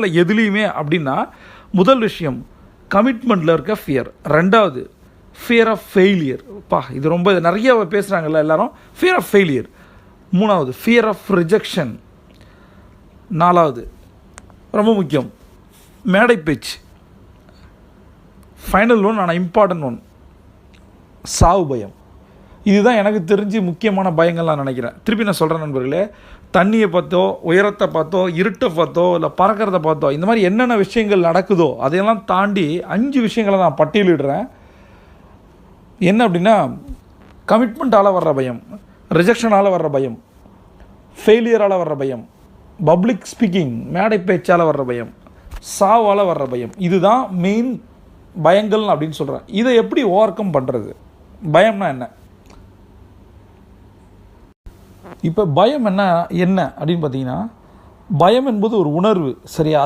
இல்லை எதுலேயுமே அப்படின்னா முதல் விஷயம் கமிட்மெண்ட்டில் இருக்க ஃபியர் ரெண்டாவது ஃபியர் ஆஃப் ஃபெயிலியர் பா இது ரொம்ப நிறைய பேசுகிறாங்கல்ல எல்லாரும் ஃபியர் ஆஃப் ஃபெயிலியர் மூணாவது ஃபியர் ஆஃப் ரிஜெக்ஷன் நாலாவது ரொம்ப முக்கியம் மேடை பேச்சு. ஃபைனல் ஒன் ஆனால் இம்பார்ட்டன்ட் ஒன் சாவு பயம். இதுதான் எனக்கு தெரிஞ்சு முக்கியமான பயங்கள் நான் நினைக்கிறேன். திருப்பி நான் சொல்கிறேன் நண்பர்களே தண்ணியை பார்த்தோ உயரத்தை பார்த்தோ இருட்டை பார்த்தோ இல்லை பறக்கிறத பார்த்தோ இந்த மாதிரி என்னென்ன விஷயங்கள் நடக்குதோ அதையெல்லாம் தாண்டி அஞ்சு விஷயங்களை நான் பட்டியலிடுறேன். என்ன அப்படின்னா கமிட்மெண்ட்டால் வர்ற பயம் ரிஜெக்ஷனால் வர்ற பயம் ஃபெயிலியரால் வர்ற பயம் பப்ளிக் ஸ்பீக்கிங் மேடை பேச்சால் வர்ற பயம் சாவால் வர்ற பயம் இதுதான் மெயின் பயங்கள் அப்படின்னு சொல்கிறேன் இதை எப்படி ஓவர் கம் பண்ணுறது பயம்னா என்ன? இப்போ பயம் என்ன என்ன அப்படின்னு பார்த்தீங்கன்னா பயம் என்பது ஒரு உணர்வு சரியா?